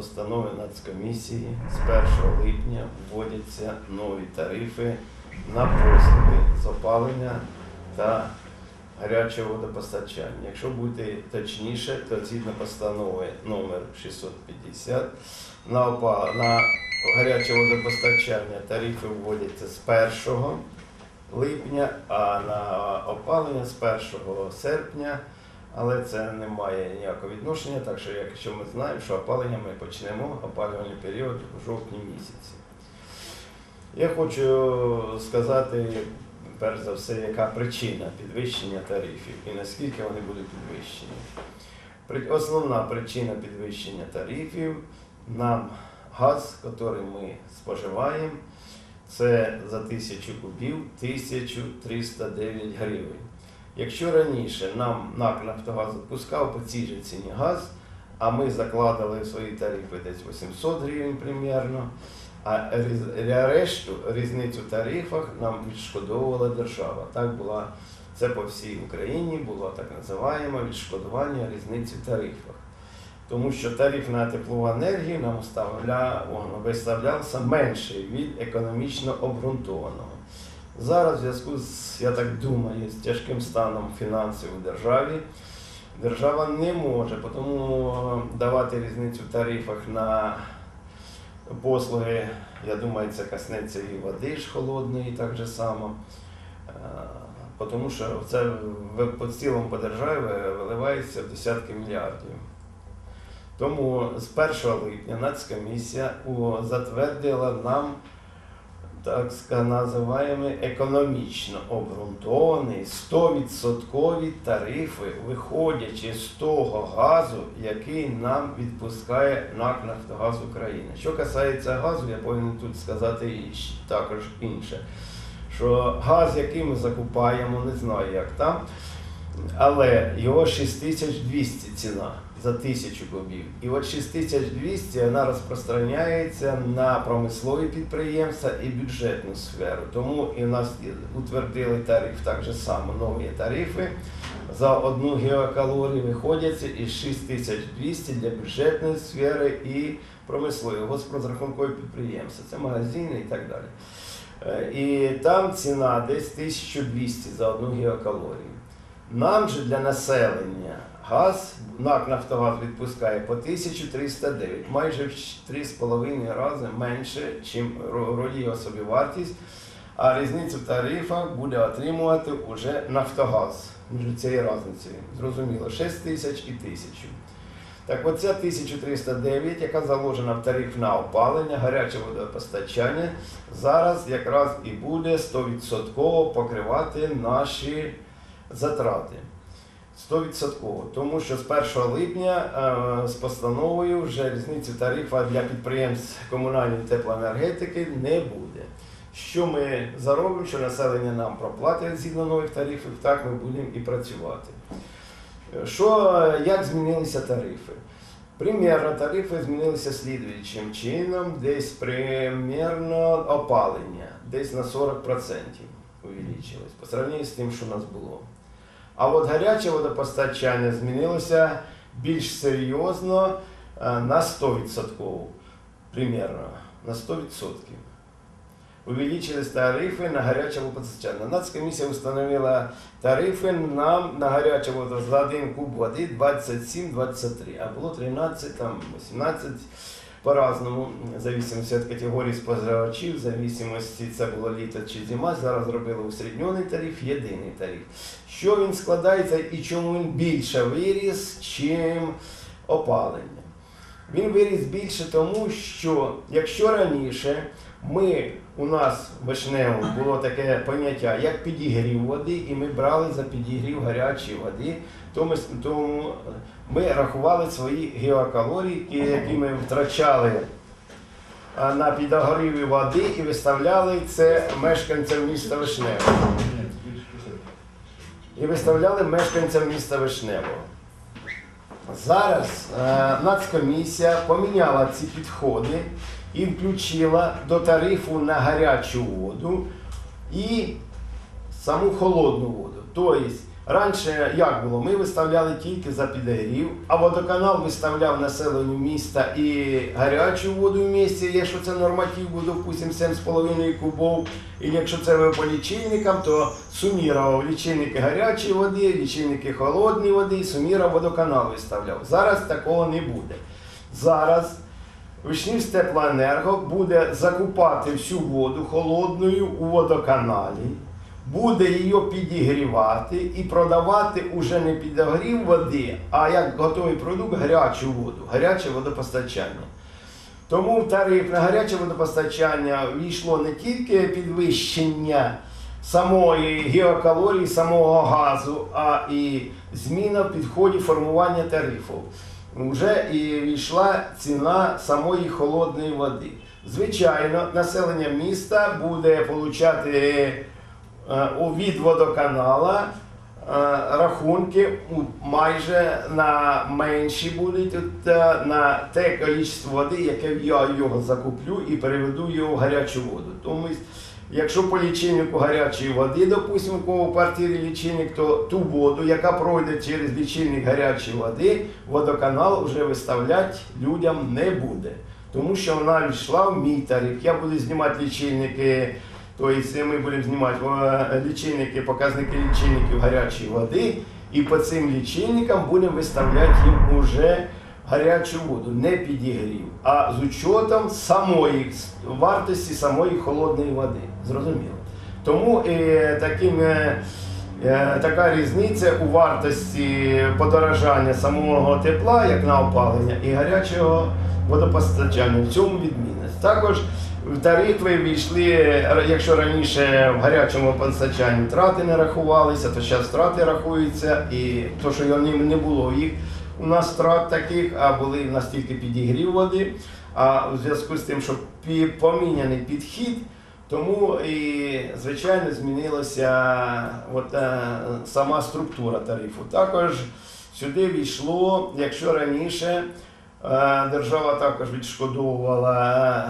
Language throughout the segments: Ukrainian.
постанови Нацкомісії з 1 липня вводяться нові тарифи на послуги з опалення та гарячого водопостачання. Якщо бути точніше, то згідно постанови номер 650 на, на гаряче водопостачання тарифи вводяться з 1 липня, а на опалення з 1 серпня. Але це не має ніякого відношення, так що якщо ми знаємо, що опалення ми почнемо опалювальний період у жовтні місяці. Я хочу сказати, перш за все, яка причина підвищення тарифів і наскільки вони будуть підвищені. Основна причина підвищення тарифів нам газ, який ми споживаємо, це за тисячу кубів 1309 гривень. Якщо раніше нам НАК Нафтогаз пускав по цій же ціні газ, а ми закладали свої тарифи десь 800 гривень примерно, а решту різницю в тарифах нам відшкодовувала держава. Так була це по всій Україні було так називаємо відшкодування різниці в тарифах. Тому що тариф на теплову енергію нам виставлявся менший від економічно обґрунтованого. Зараз, в зв'язку з, я так думаю, з тяжким станом фінансів у державі, держава не може тому давати різницю в тарифах на послуги, я думаю, це коснеться і води ж холодної, так же само. Е, Тому що це по цілому по державі виливається в десятки мільярдів. Тому з 1 липня Нацкомісія затвердила нам так називаємо економічно обґрунтовані 100% тарифи, виходячи з того газу, який нам відпускає НАК Нафтогаз України. Що касається газу, я повинен тут сказати і також інше. Що газ, який ми закупаємо, не знаю як там, але його 6200 ціна за тисячу кубів. І от 6200 вона розпространяється на промислові підприємства і бюджетну сферу. Тому і в нас утвердили тариф так же само, нові тарифи. За одну гігакалорію виходяться із 6200 для бюджетної сфери і промислової, госпрозрахункові підприємства. Це магазини і так далі. Е, І там ціна десь 1200 за одну гігакалорію. Нам же для населення газ НАК Нафтогаз відпускає по 1309, майже в 3,5 рази менше, ніж його собівартість, а різницю в тарифах буде отримувати уже Нафтогаз між цією різницею. Зрозуміло, 6 тисяч і 1000. Так оця 1309, яка заложена в тариф на опалення, гаряче водопостачання, зараз якраз і буде 100% покривати наші затрати. 100%. Тому що з 1 липня е, з постановою вже різниці тарифа для підприємств комунальної теплоенергетики не буде. Що ми заробимо, що населення нам проплатить згідно нових тарифів, так ми будемо і працювати. Що, як змінилися тарифи? Примірно тарифи змінилися слідуючим чином, десь примірно опалення, десь на 40% увеличилось по сравнению з тим, що у нас було. А от гаряче водопостачання змінилося більш серйозно е, на 100%, примерно, на 100%. Увеличились тарифи на гаряче водопостачання. Нацкомісія встановила тарифи нам на гаряче воду за один куб води 27-23, а було 13, там, 18 по-разному, в зависимості від категорії споживачів, в зависимості це було літо чи зима. Зараз зробили усередньоний тариф, єдиний тариф. Що він складається і чому він більше виріс, чим опалення? Він виріс більше тому, що якщо раніше ми у нас в Вишневому було таке поняття, як підігрів води, і ми брали за підігрів гарячої води, то ми, тому ми рахували свої геокалорії, які ми втрачали на підогріві води і виставляли це мешканцям міста Вишневого. І виставляли мешканцям міста Вишневого. Зараз е, Нацкомісія поміняла ці підходи і включила до тарифу на гарячу воду і саму холодну воду. Тобто Раніше як було? Ми виставляли тільки за підігрів, а водоканал виставляв населенню міста і гарячу воду в місті, якщо це норматив буде, допустимо, 7,5 кубов. І якщо це ви по лічильникам, то сумірував лічильники гарячої води, лічильники холодної води, і сумірував водоканал виставляв. Зараз такого не буде. Зараз Вишнівсь теплоенерго буде закупати всю воду холодною у водоканалі, буде її підігрівати і продавати уже не підогрів води, а як готовий продукт гарячу воду, гаряче водопостачання. Тому в тариф на гаряче водопостачання війшло не тільки підвищення самої геокалорії, самого газу, а і зміна в підході формування тарифів. Вже і війшла ціна самої холодної води. Звичайно, населення міста буде отримати е, від водоканала е, рахунки майже на менші будуть е, на те кількість води, яке я його закуплю і переведу його в гарячу воду. Тому якщо по лічильнику гарячої води, допустимо, у кого в квартирі лічильник, то ту воду, яка пройде через лічильник гарячої води, водоканал вже виставляти людям не буде. Тому що вона війшла в мій тариф. Я буду знімати лічильники, тобто ми будемо знімати е, лічильники, показники лічильників гарячої води, і по цим лічильникам будемо виставляти їм уже гарячу воду, не підігрів, а з учетом самої вартості самої холодної води. Зрозуміло. Тому е, таким, е, е, така різниця у вартості подорожання самого тепла, як на опалення, і гарячого водопостачання. В цьому відмінність. Також в тарифи війшли, е, якщо раніше в гарячому постачанні втрати не рахувалися, то зараз втрати рахуються, і то, що не було їх у нас втрат таких, а були в нас тільки підігрів води. А в зв'язку з тим, що поміняний підхід, тому і звичайно змінилася от, е, сама структура тарифу. Також сюди війшло, якщо раніше е, держава також відшкодовувала.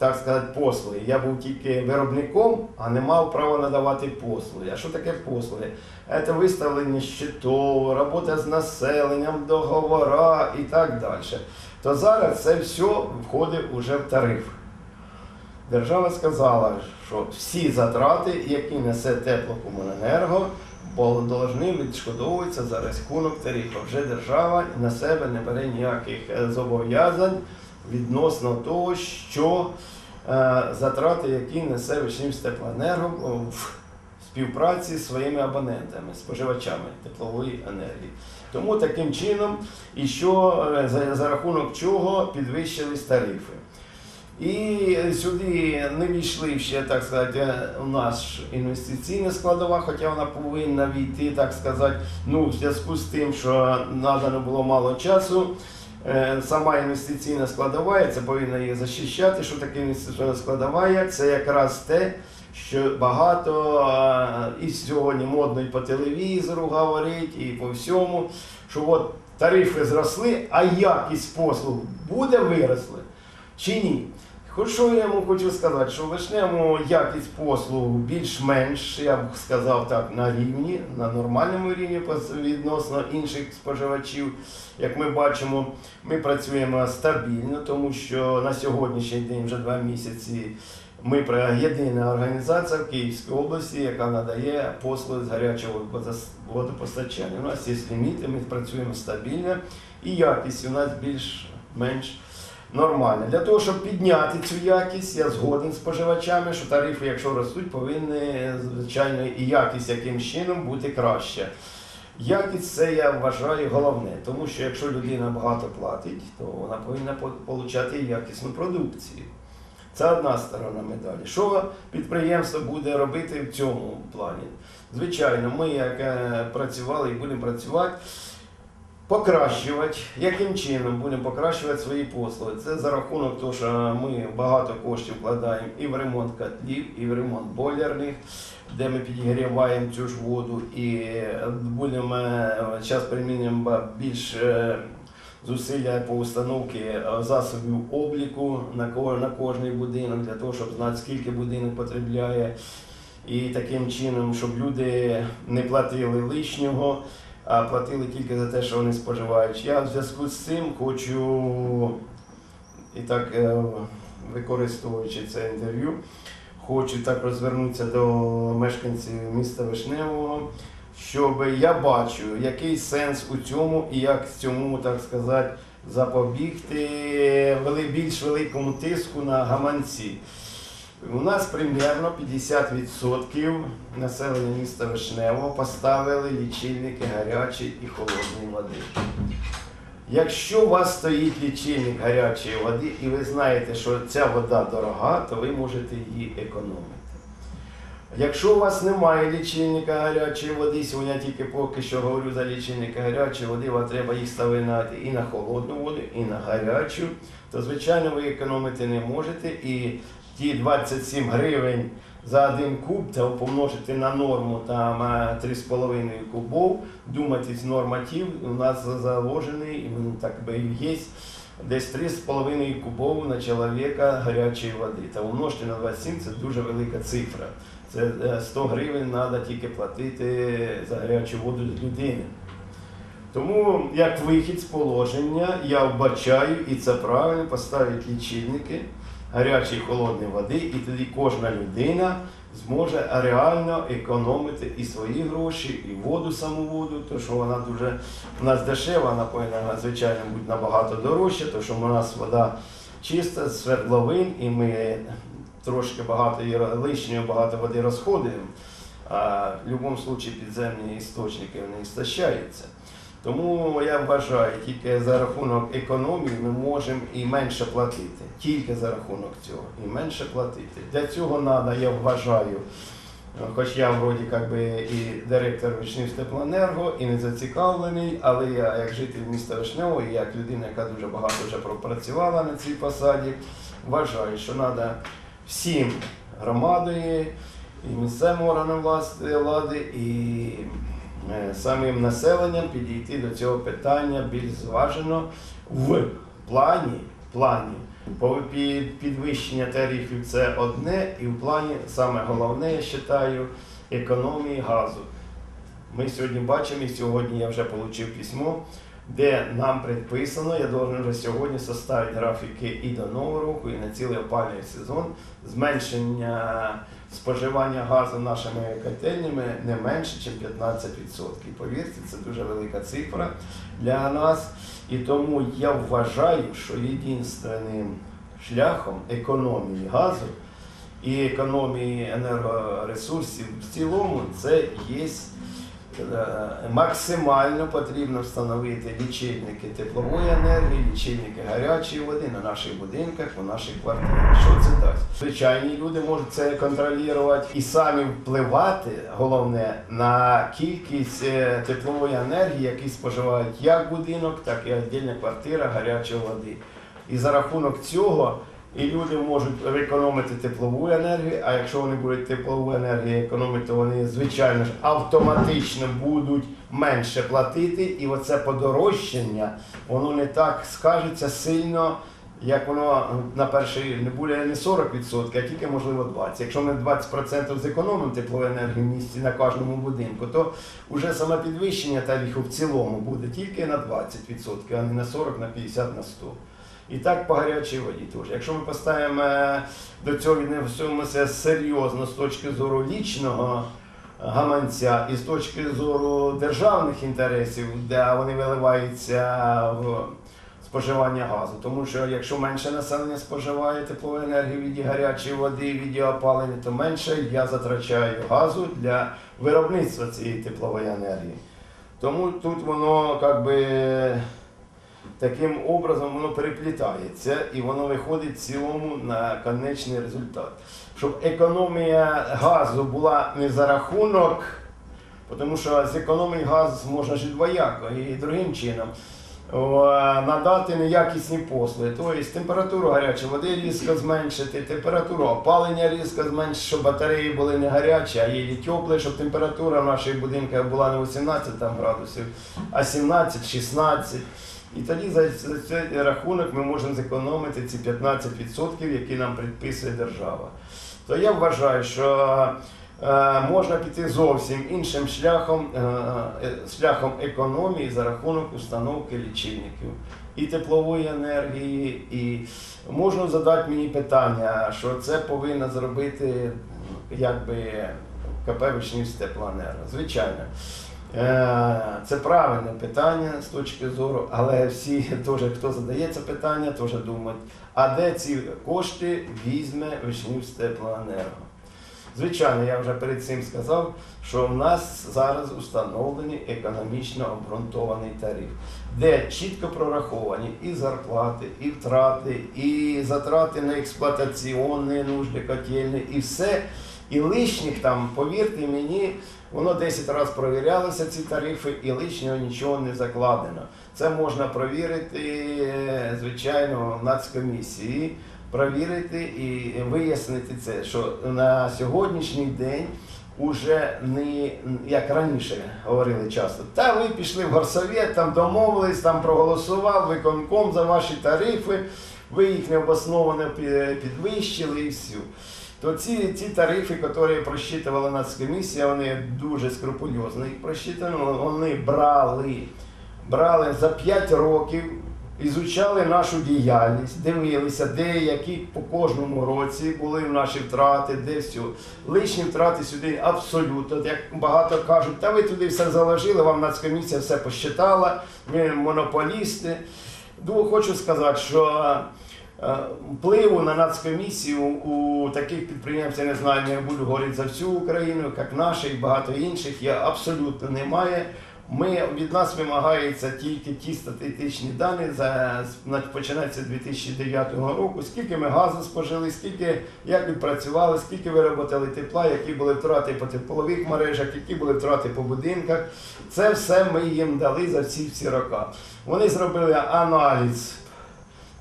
Так сказати, послуги. Я був тільки виробником, а не мав права надавати послуги. А що таке послуги? Це виставлення щитов, робота з населенням, договора і так далі. То зараз це все входить уже в тариф. Держава сказала, що всі затрати, які несе теплокомуненерго, повинні відшкодовуватися за рахунок тарифу. Вже держава на себе не бере ніяких е, зобов'язань відносно того, що е, затрати, які несе Вишнівськ теплоенерго в співпраці з своїми абонентами, споживачами теплової енергії. Тому таким чином, і що е, за, за рахунок чого підвищились тарифи. І сюди не війшли ще, так сказати, у нас інвестиційна складова, хоча вона повинна війти, так сказати, ну, в зв'язку з тим, що надано було мало часу. Е, Сама інвестиційна складова, і це повинна її захищати. Що таке інвестиційна складова? Це якраз те, що багато е, і сьогодні модно і по телевізору говорить, і по всьому, що от тарифи зросли, а якість послуг буде виросли чи ні? Хоч що я йому хочу сказати, що в вишневому якість послуг більш-менш, я б сказав так, на рівні, на нормальному рівні відносно інших споживачів. Як ми бачимо, ми працюємо стабільно, тому що на сьогоднішній день, вже два місяці, ми єдина організація в Київській області, яка надає послуги з гарячого водопостачання. У нас є ліміти, ми працюємо стабільно і якість у нас більш-менш нормально. Для того, щоб підняти цю якість, я згоден з споживачами, що тарифи, якщо ростуть, повинні, звичайно, і якість яким чином бути краще. Якість це я вважаю головне, тому що якщо людина багато платить, то вона повинна по- отримати якісну продукцію. Це одна сторона медалі. Що підприємство буде робити в цьому плані? Звичайно, ми як е, працювали і будемо працювати, покращувати. Яким чином будемо покращувати свої послуги? Це за рахунок того, що ми багато коштів вкладаємо і в ремонт котлів, і в ремонт бойлерних, де ми підігріваємо цю ж воду, і е, будемо зараз примінюємо більш е, зусилля по установці е, засобів обліку на кожний будинок для того, щоб знати, скільки будинок потребляє. і таким чином, щоб люди не платили лишнього, а платили тільки за те, що вони споживають. Я в зв'язку з цим хочу і так е, використовуючи це інтерв'ю, хочу так розвернутися до мешканців міста Вишневого, щоб я бачу, який сенс у цьому і як цьому, так сказати, запобігти більш великому тиску на гаманці. У нас примерно 50% населення міста Вишневого поставили лічильники гарячої і холодної води. Якщо у вас стоїть лічильник гарячої води і ви знаєте, що ця вода дорога, то ви можете її економити. Якщо у вас немає лічильника гарячої води, сьогодні я тільки поки що говорю за лічильники гарячої води, вам треба їх ставити і на холодну воду, і на гарячу, то звичайно ви економити не можете. І ті 27 гривень за один куб та помножити на норму там е, 3,5 кубов, думати з норматив, у нас заложений, і так би є, десь 3,5 кубов на чоловіка гарячої води. Та умножити на 27 це дуже велика цифра. Це е, 100 гривень треба тільки платити за гарячу воду людини. Тому як вихід з положення я вбачаю, і це правильно, поставити лічильники гарячої і холодної води, і тоді кожна людина зможе реально економити і свої гроші, і воду саму воду, тому що вона дуже у нас дешева, вона повинна звичайно бути набагато дорожча, тому що у нас вода чиста, з свердловин, і ми трошки багато її лишньої багато води розходуємо. А в будь-якому випадку підземні істочники вони істощаються. Тому я вважаю, тільки за рахунок економії ми можемо і менше платити. Тільки за рахунок цього і менше платити. Для цього треба, я вважаю, хоч я вроді як би, і директор Вишнів Теплоенерго, і не зацікавлений, але я як житель міста Вишневого, і як людина, яка дуже багато вже пропрацювала на цій посаді, вважаю, що треба всім громадою, і місцевим органам влади, і самим населенням підійти до цього питання більш зважено в плані, плані підвищення тарифів це одне, і в плані саме головне, я вважаю, економії газу. Ми сьогодні бачимо, і сьогодні я вже отримав письмо, де нам предписано, я должен вже сьогодні составити графіки і до Нового року, і на цілий опалювальний сезон зменшення споживання газу нашими котельнями не менше, ніж 15%. Повірте, це дуже велика цифра для нас. І тому я вважаю, що єдинственним шляхом економії газу і економії енергоресурсів в цілому це є максимально потрібно встановити лічильники теплової енергії, лічильники гарячої води на наших будинках, у наших квартирах. Що це дасть? Звичайні люди можуть це контролювати і самі впливати, головне, на кількість е, теплової енергії, які споживають як будинок, так і віддільна квартира гарячої води. І за рахунок цього і люди можуть економити теплову енергію, а якщо вони будуть теплову енергію економити, то вони, звичайно ж, автоматично будуть менше платити. І оце подорожчання, воно не так скажеться сильно, як воно на перший не буде не 40%, а тільки можливо 20%. Якщо ми 20% зекономимо теплової енергії в місті на кожному будинку, то вже саме підвищення тарифу в цілому буде тільки на 20%, а не на 40, на 50, на 100. І так по гарячій воді теж. Якщо ми поставимо е, до цього віднесемося серйозно з точки зору лічного гаманця і з точки зору державних інтересів, де вони виливаються в споживання газу. Тому що якщо менше населення споживає теплову енергію від гарячої води, від опалення, то менше я затрачаю газу для виробництва цієї теплової енергії. Тому тут воно як би таким образом воно переплітається і воно виходить в цілому на конечний результат. Щоб економія газу була не за рахунок, тому що з економії газ можна ж двояко і другим чином. Надати неякісні послуги, тобто температуру гарячої води різко зменшити, температуру опалення різко зменшити, щоб батареї були не гарячі, а є теплі, щоб температура в наших будинках була не 18 там, градусів, а 17-16. І тоді за, цей рахунок ми можемо зекономити ці 15%, які нам предписує держава. То я вважаю, що Е, можна піти зовсім іншим шляхом, е, е, шляхом економії за рахунок установки лічильників і теплової енергії, і можна задати мені питання, що це повинна зробити якби КП Вишнівськ теплоенерго. Звичайно. Е, Це правильне питання з точки зору, але всі теж, хто задає це питання, теж думають, а де ці кошти візьме Вишнівськ теплоенерго. Звичайно, я вже перед цим сказав, що в нас зараз установлений економічно обґрунтований тариф, де чітко прораховані і зарплати, і втрати, і затрати на експлуатаційні нужди котельні, і все. І лишніх там, повірте мені, воно 10 разів провірялося, ці тарифи, і лишнього нічого не закладено. Це можна провірити, звичайно, в нацкомісії, провірити і вияснити це, що на сьогоднішній день уже не як раніше говорили часто. Та ви пішли в горсовет, там домовились, там проголосував виконком за ваші тарифи, ви їх необосновано пі- підвищили і все. То ці, ці тарифи, які просчитувала Нацкомісія, вони дуже скрупульозно їх просчитано. Вони брали, брали за 5 років, ізучали нашу діяльність, дивилися, де які по кожному році були наші втрати, де все. Лишні втрати сюди абсолютно. Як багато кажуть, та ви туди все заложили, вам Нацкомісія все посчитала, ви монополісти. Ну, хочу сказати, що впливу на нацкомісію у таких підприємств, я не знаю, не буду говорити за всю Україну, як наші і багато інших, є абсолютно немає. Ми, від нас вимагається тільки ті статистичні дані, за, на- починається з 2009 року, скільки ми газу спожили, скільки, як відпрацювали, скільки вироботали тепла, які були втрати по теплових мережах, які були втрати по будинках. Це все ми їм дали за всі всі роки. Вони зробили аналіз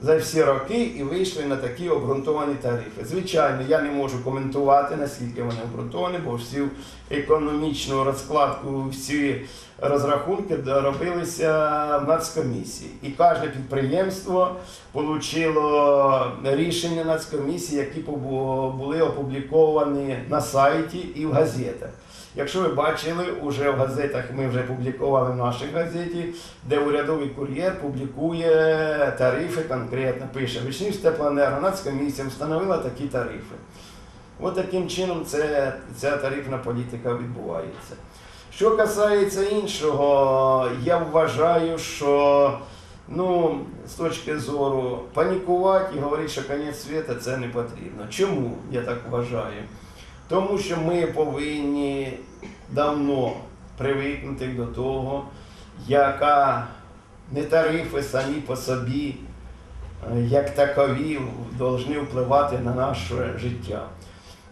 за всі роки і вийшли на такі обґрунтовані тарифи. Звичайно, я не можу коментувати, наскільки вони обґрунтовані, бо всю економічну розкладку, всі розрахунки робилися в нацкомісії. І кожне підприємство отримало рішення нацкомісії, які були опубліковані на сайті і в газетах. Якщо ви бачили, уже в газетах ми вже публікували в нашій газеті, де урядовий кур'єр публікує тарифи, конкретно пише Вишнівська теплоенерго, Нацкомісія встановила такі тарифи. От таким чином це, ця тарифна політика відбувається. Що касається іншого, я вважаю, що ну, з точки зору панікувати і говорити, що кінець світу це не потрібно. Чому я так вважаю? Тому що ми повинні давно привикнути до того, яка не тарифи самі по собі, е, як такові, повинні впливати на наше життя.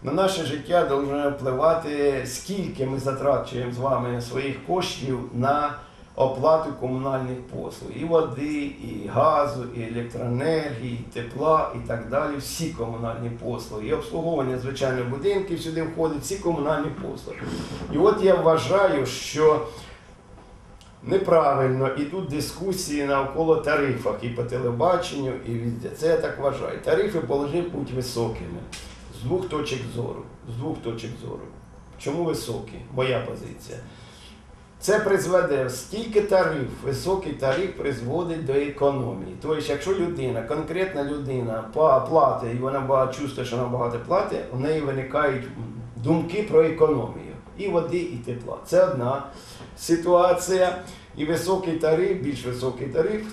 На наше життя повинно впливати, скільки ми затрачуємо з вами своїх коштів на оплату комунальних послуг. І води, і газу, і електроенергії, і тепла, і так далі. Всі комунальні послуги. І обслуговування, звичайно, будинків сюди входить, всі комунальні послуги. І от я вважаю, що неправильно ідуть дискусії навколо тарифах і по телебаченню, і везде. Це я так вважаю. Тарифи повинні бути високими з двох точок зору. З двох точок зору. Чому високі? Моя позиція. Це призведе стільки тариф, високий тариф призводить до економії. Тобто, якщо людина, конкретна людина платить, і вона чувствує, що вона багато платить, у неї виникають думки про економію і води, і тепла. Це одна ситуація. І високий тариф, більш високий тариф,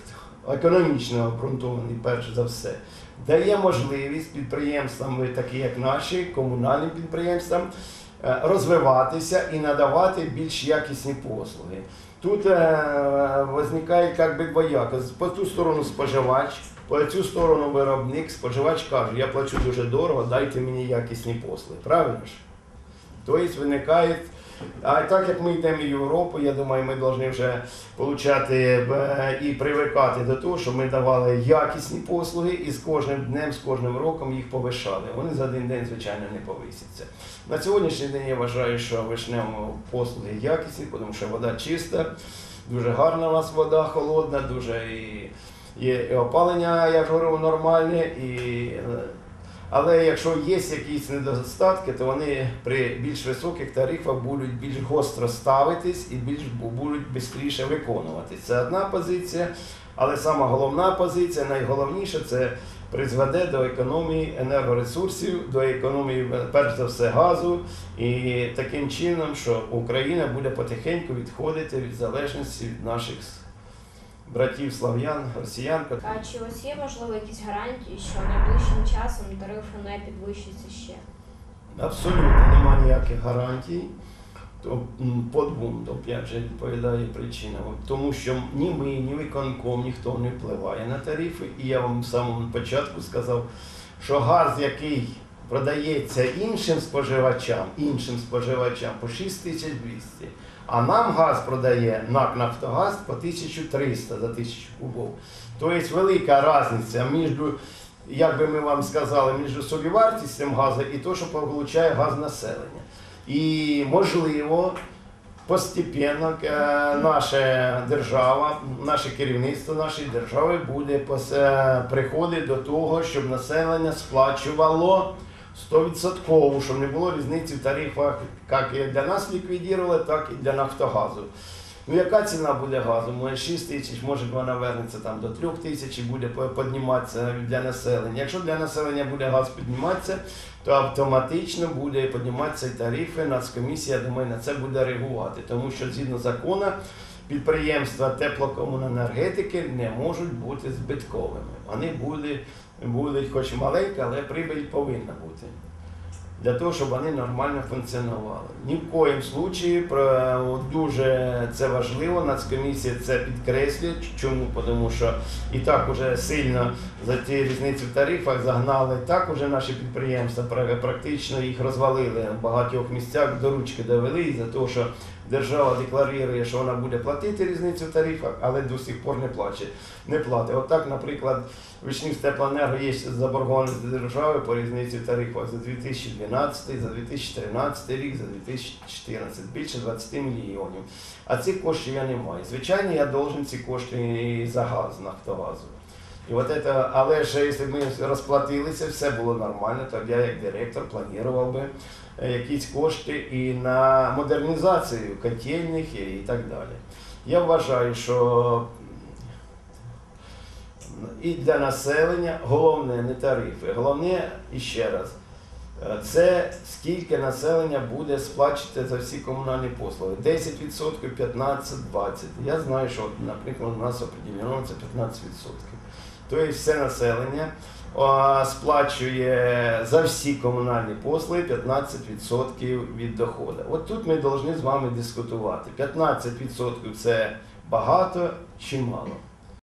економічно обґрунтований, перш за все, дає можливість підприємствам, такі як наші, комунальним підприємствам, розвиватися і надавати більш якісні послуги. Тут е, виникає як би двояко. По ту сторону споживач, по цю сторону виробник, споживач каже, я плачу дуже дорого, дайте мені якісні послуги. Правильно ж? Тобто виникає. А так як ми йдемо в Європу, я думаю, ми повинні вже получати е, і привикати до того, щоб ми давали якісні послуги і з кожним днем, з кожним роком їх повишали. Вони за один день, звичайно, не повисяться. На сьогоднішній день я вважаю, що вишнемо послуги якісні, тому що вода чиста, дуже гарна у нас вода, холодна, дуже і, і опалення, я ж говорю, нормальне. І, е, Але якщо є якісь недостатки, то вони при більш високих тарифах будуть більш гостро ставитись і більш бу- будуть швидше виконуватись. Це одна позиція, але сама головна позиція, найголовніше це призведе до економії енергоресурсів, до економії перш за все газу, і таким чином, що Україна буде потихеньку відходити від залежності від наших братів слав'ян, росіян. А чи ось є можливо якісь гарантії, що найближчим часом тарифи не підвищаться ще? Абсолютно немає ніяких гарантій. То, м, по двом, опять же, відповідає причинам. Тому що ні ми, ні виконком, ніхто не впливає на тарифи. І я вам в самому початку сказав, що газ, який продається іншим споживачам, іншим споживачам по 6200, а нам газ продає НАК Нафтогаз по 1300 за тисячу кубов. Тобто велика різниця між як би ми вам сказали, між собівартістю газу і то, що получає газ населення. І можливо, постепенно е, наша держава, наше керівництво нашої держави буде е, приходити до того, щоб населення сплачувало 100%, щоб не було різниці в тарифах, як і для нас ліквідували, так і для Нафтогазу. Ну, яка ціна буде газу? Може 6 тисяч, може вона вернеться там до 3 тисяч і буде підніматися для населення. Якщо для населення буде газ підніматися, то автоматично буде підніматися і тарифи. Нацкомісія, думаю, на це буде реагувати, тому що згідно закону підприємства теплокомуненергетики не можуть бути збитковими. Вони будуть, будуть хоч маленькі, але прибиль повинна бути. Для того, щоб вони нормально функціонували. Ні в коїм случаї про дуже це важливо. Нацкомісія це підкреслює. Чому? Тому що і так уже сильно за ті різниці в тарифах загнали. Так уже наші підприємства пра- практично їх розвалили в багатьох місцях до ручки довели із за того, що держава декларує, що вона буде платити різницю в тарифах, але до сих пор не плаче. Не платить. Отак, наприклад, Вишнів Теплоенерго є заборгованість держави по різниці в тарифах за 2012, за 2013 рік, за 2014, більше 20 мільйонів. А цих коштів я не маю. Звичайно, я должен ці кошти за газ Нафтогазу. І от это, але ж якщо ми розплатилися, все було нормально, то я як директор планував би е, якісь кошти і на модернізацію котельних і, так далі. Я вважаю, що і для населення головне не тарифи, головне і ще раз. е, Це скільки населення буде сплачувати за всі комунальні послуги. 10%, 15, 20%. Я знаю, що, наприклад, у нас определено це 15%. Тобто все населення сплачує за всі комунальні послуги 15% від доходу. От тут ми повинні з вами дискутувати. 15% це багато чи мало.